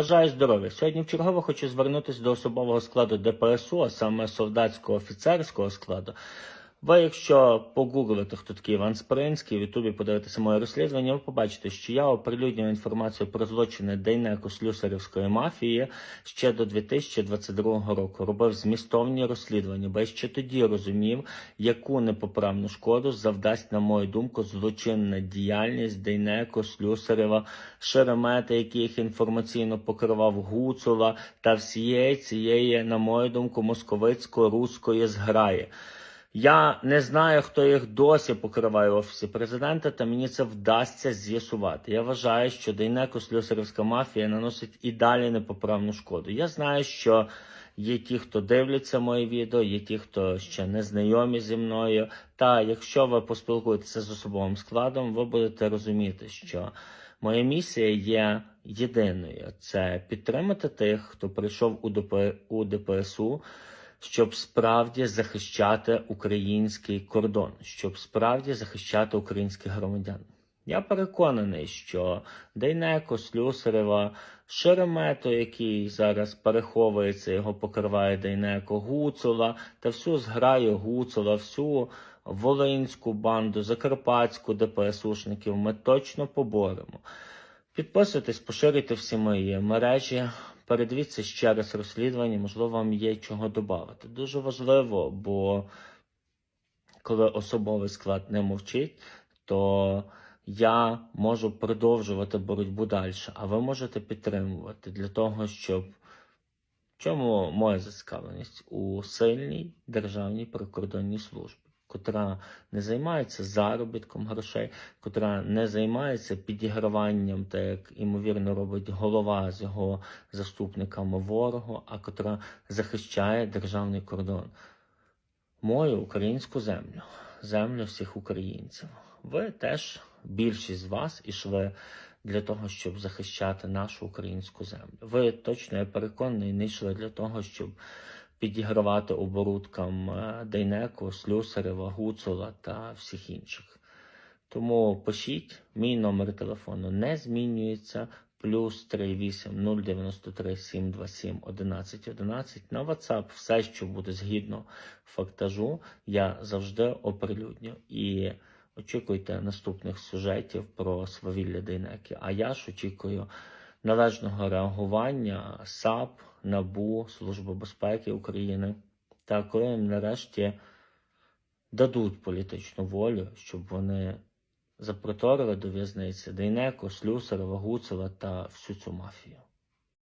Бажаю здоров'я. Сьогодні вчергово хочу звернутися до особового складу ДПСУ, а саме солдатського офіцерського складу. Ви, якщо погуглите, хто такий Іван Спринський, в Ютубі подивитися моє розслідування, ви побачите, що я оприлюднював інформацію про злочини Дейнеко Слюсарівської мафії ще до 2022 року. Робив змістовні розслідування, бо я ще тоді розумів, яку непоправну шкоду завдасть, на мою думку, злочинна діяльність Дейнеко Слюсарєва, Шеремета, який їх інформаційно покривав Гуцула та всієї цієї, на мою думку, московицько-руської зграї. Я не знаю, хто їх досі покриває в офісі президента, та мені це вдасться з'ясувати. Я вважаю, що Дейнеко Слюсарівська мафія наносить і далі непоправну шкоду. Я знаю, що є ті, хто дивляться мої відео, є ті, хто ще не знайомі зі мною. Та якщо ви поспілкуєтеся з особовим складом, ви будете розуміти, що моя місія є єдиною: це підтримати тих, хто прийшов у ДП у ДПСУ щоб справді захищати український кордон, щоб справді захищати українських громадян. Я переконаний, що Дейнеко, Слюсарева, Шеремето, який зараз переховується, його покриває Дейнеко, Гуцула та всю зграю Гуцула, всю Волинську банду, Закарпатську ДПСУшників ми точно поборемо. Підписуйтесь, поширюйте всі мої мережі. Передивіться ще раз розслідування, можливо, вам є чого додати. Дуже важливо, бо коли особовий склад не мовчить, то я можу продовжувати боротьбу далі, а ви можете підтримувати для того, щоб в чому моя зацікавленість у сильній державній прикордонній службі, котра не займається заробітком грошей, котра не займається підіграванням, так як ймовірно робить голова з його заступниками ворогу, а котра захищає державний кордон. Мою українську землю, землю всіх українців. Ви теж, більшість з вас, ішли для того, щоб захищати нашу українську землю. Ви точно я переконаний, не йшли для того, щоб підігравати оборудкам е, Дейнеку, Слюсарева, Гуцула та всіх інших. Тому пишіть, мій номер телефону не змінюється. Плюс 38 093 727 11 11. На WhatsApp все, що буде згідно фактажу, я завжди оприлюдню. І очікуйте наступних сюжетів про свавілля Дейнеки. А я ж очікую належного реагування САП, НАБУ, Служби безпеки України. Та коли їм нарешті дадуть політичну волю, щоб вони запроторили до в'язниці Дейнеко, Слюсарова, Гуцева та всю цю мафію.